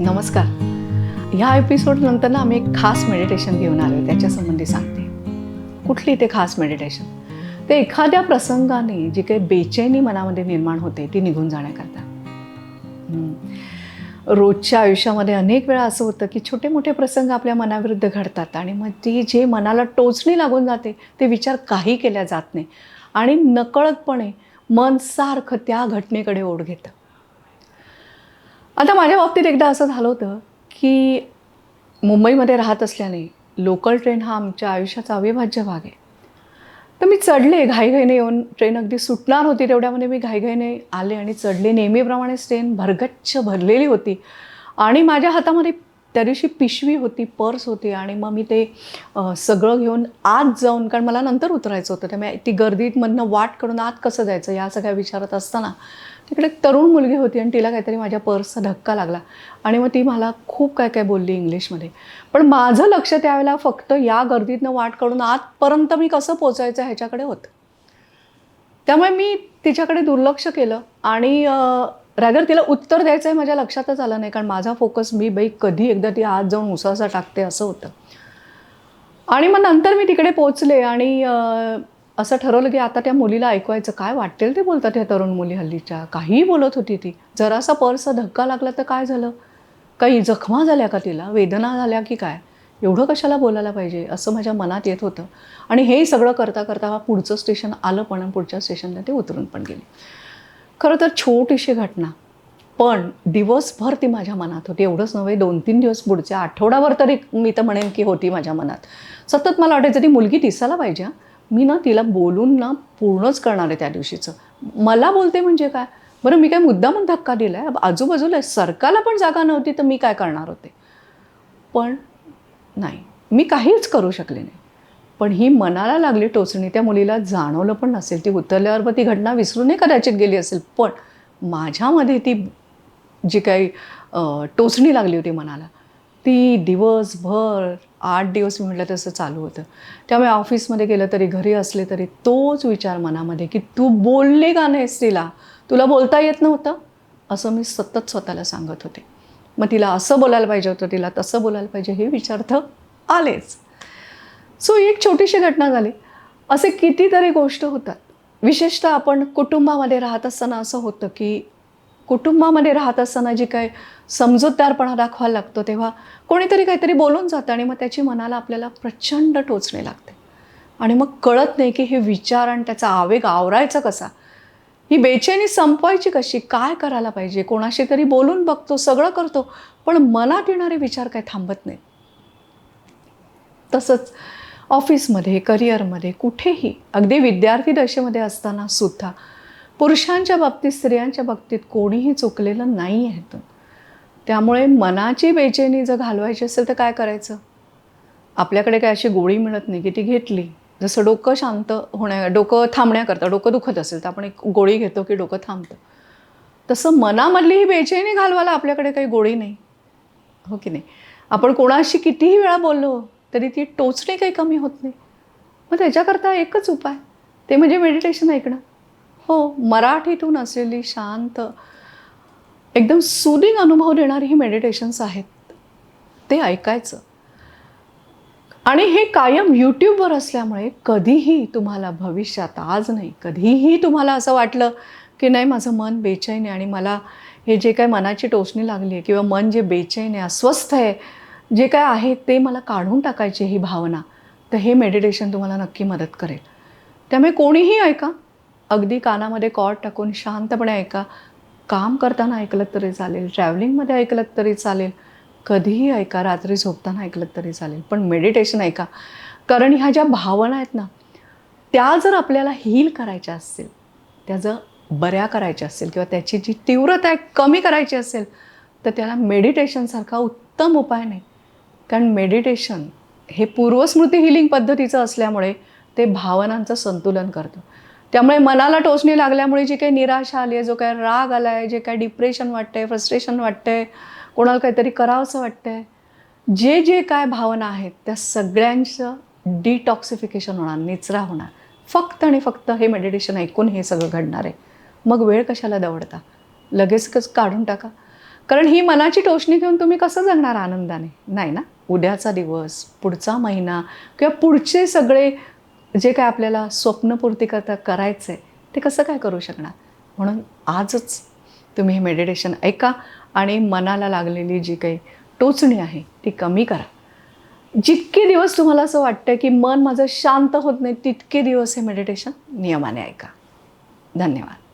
नमस्कार. ह्या एपिसोडनंतर ना आम्ही एक खास मेडिटेशन घेऊन आलो त्याच्यासंबंधी सांगते. कुठली ते खास मेडिटेशन ते एखाद्या प्रसंगाने जी काही बेचैनी मनामध्ये निर्माण होते ती निघून जाण्याकरता. रोजच्या आयुष्यामध्ये अनेक वेळा असं होतं की छोटे मोठे प्रसंग आपल्या मनाविरुद्ध घडतात आणि मग ती जे मनाला टोचणी लागून जाते ते विचार काही केल्या जात नाही. आणि नकळतपणे मन सारखं त्या घटनेकडे ओढ घेतं. आता माझ्या बाबतीत एकदा असं झालं होतं की मुंबईमध्ये राहत असल्याने लोकल ट्रेन हा आमच्या आयुष्याचा अविभाज्य भाग आहे. तर मी चढले घाईघाईने येऊन ट्रेन अगदी सुटणार होती तेवढ्यामध्ये मी घाईघाईने आले आणि चढले. नेहमीप्रमाणेच ट्रेन भरगच्च भरलेली होती आणि माझ्या हातामध्ये त्या दिवशी पिशवी होती पर्स होती आणि मग मी ते सगळं घेऊन आत जाऊन कारण मला नंतर उतरायचं होतं. त्यामुळे ती गर्दीमधनं वाट करून आत कसं जायचं या सगळ्या विचारत असताना तिकडे एक तरुण मुलगी होती आणि तिला काहीतरी माझ्या पर्सचा धक्का लागला. आणि मग ती मला खूप काय काय बोलली इंग्लिशमध्ये. पण माझं लक्ष त्यावेळेला फक्त या गर्दीतनं वाट काढून आतपर्यंत मी कसं पोचायचं ह्याच्याकडे होतं. त्यामुळे मी तिच्याकडे दुर्लक्ष केलं आणि रॅदर तिला उत्तर द्यायचं आहे माझ्या लक्षातच आलं नाही कारण माझा फोकस मी बाई कधी एकदा ती आत जाऊन उसासा टाकते असं होतं. आणि मग नंतर मी तिकडे पोचले आणि असं ठरवलं की आता त्या मुलीला ऐकवायचं. काय वाटेल ते बोलतात ह्या तरुण मुली हल्लीच्या. काहीही बोलत होती ती. जरासा पर्सचा धक्का लागला तर काय झालं? काही जखमा झाल्या का तिला? वेदना झाल्या की काय? एवढं कशाला बोलायला पाहिजे? असं माझ्या मनात येत होतं. आणि हे सगळं करता करता पुढचं स्टेशन आलं पण आणि पुढच्या स्टेशनला ते उतरून पण गेले. खरं तर छोटीशी घटना. पण दिवसभर ती माझ्या मनात होती. एवढंच नव्हे दोन तीन दिवस पुढचे आठवडाभर तरी मी तर म्हणेन की होती माझ्या मनात. सतत मला वाटायचं ती मुलगी दिसायला पाहिजे मी ना तिला बोलून ना पूर्णच करणार आहे त्या दिवशीचं. मला बोलते म्हणजे काय? बरं मी काय मुद्दामून धक्का दिला आहे आजूबाजूला सरकारला पण जागा नव्हती तर मी काय करणार होते? पण नाही. मी काहीच करू शकले नाही. पण ही मनाला लागली टोचणी. त्या मुलीला जाणवलं पण नसेल. ती उतरल्यावर मग ती घटना विसरूनही कदाचित गेली असेल. पण माझ्यामध्ये ती जी काही टोचणी लागली होती मनाला ती दिवसभर आठ दिवस मी म्हटलं तसं चालू होतं. त्यामुळे ऑफिसमध्ये गेलं तरी घरी असले तरी तोच विचार मनामध्ये की तू बोलली का नाहीस तिला? तुला बोलता येत नव्हतं? असं मी सतत स्वतःला सांगत होते. मग तिला असं बोलायला पाहिजे होतं तिला तसं बोलायला पाहिजे हे विचार्थ आलेच. सो एक छोटीशी घटना झाली. असे कितीतरी गोष्ट होतात. विशेषतः आपण कुटुंबामध्ये राहत असताना असं होतं की कुटुंबामध्ये राहत असताना जी काय समजूतदारपणा दाखवायला लागतो तेव्हा कोणीतरी काहीतरी बोलून जातं आणि मग त्याची मनाला आपल्याला प्रचंड टोचणे लागते. आणि मग कळत नाही की हे विचार आणि त्याचा आवेग आवरायचा कसा? ही बेचैनी संपवायची कशी? काय करायला पाहिजे? कोणाशी तरी बोलून बघतो सगळं करतो पण मनात येणारे विचार काय थांबत नाही तसंच ऑफिसमध्ये करिअरमध्ये कुठेही अगदी विद्यार्थी दशेमध्ये असताना सुद्धा पुरुषांच्या बाबतीत स्त्रियांच्या बाबतीत कोणीही चुकलेलं नाही आहे त्यामुळे मनाची बेचैनी जर घालवायची असेल तर काय करायचं? आपल्याकडे काय अशी गोळी मिळत नाही की ती घेतली. जसं डोकं शांत होण्या डोकं थांबण्याकरता डोकं दुखत असेल तर आपण एक गोळी घेतो की डोकं थांबतं. तसं मनामधली ही बेचैनी घालवायला आपल्याकडे काही गोळी नाही. हो की नाही? आपण कोणाशी कितीही वेळा बोललो तरी ती टोचणे काही कमी होत नाही. मग त्याच्याकरता एकच उपाय. ते म्हणजे मेडिटेशन ऐकणं. हो मराठीतून असलेली शांत एकदम सुदिंग अनुभव देणारी ही मेडिटेशन्स आहेत. ते ऐकायचं. आणि हे कायम यूट्यूबवर असल्यामुळे कधीही तुम्हाला भविष्यात आज नाही कधीही तुम्हाला असं वाटलं की नाही माझं मन बेचैन आहे आणि मला हे जे काय मनाची टोचणी लागली आहे किंवा मन जे बेचैन आहे अस्वस्थ आहे जे काय आहे ते मला काढून टाकायची ही भावना तर हे मेडिटेशन तुम्हाला नक्की मदत करेल. त्यामुळे कोणीही ऐका. अगदी कानामध्ये कॉड टाकून शांतपणे ऐका. काम करताना ऐकलं तरी चालेल ट्रॅव्हलिंगमध्ये ऐकलं तरी चालेल कधीही ऐका रात्री झोपताना ऐकलं तरी चालेल पण मेडिटेशन ऐका. कारण ह्या ज्या भावना आहेत ना त्या जर आपल्याला हील करायच्या असतील त्या जर बऱ्या करायच्या असतील किंवा त्याची जी तीव्रता आहे कमी करायची असेल तर त्याला मेडिटेशनसारखा उत्तम उपाय नाही. कारण मेडिटेशन हे पूर्वस्मृती हिलिंग पद्धतीचं असल्यामुळे ते भावनांचं संतुलन करतं. त्यामुळे मनाला टोचणी लागल्यामुळे जी काही निराशा आली आहे जो काही राग आला आहे जे काही डिप्रेशन वाटतंय फ्रस्ट्रेशन वाटतंय कोणाला काहीतरी करावंसं वाटतंय जे जे काय भावना आहेत त्या सगळ्यांचं डिटॉक्सिफिकेशन होणार निचरा होणार. फक्त आणि फक्त हे मेडिटेशन ऐकून हे सगळं घडणार आहे. मग वेळ कशाला दवडता? लगेचच काढून टाका. कारण ही मनाची टोचणी घेऊन तुम्ही कसं जगणार आनंदाने? नाही ना? उद्याचा दिवस पुढचा महिना किंवा पुढचे सगळे जे काय आपल्याला स्वप्नपूर्ती करता करायचं आहे ते कसं काय करू शकणार? म्हणून आजच तुम्ही हे मेडिटेशन ऐका आणि मनाला लागलेली जी काही टोचणी आहे ती कमी करा. जितके दिवस तुम्हाला असं वाटतं की मन माझं शांत होत नाही तितके दिवस हे मेडिटेशन नियमाने ऐका. धन्यवाद.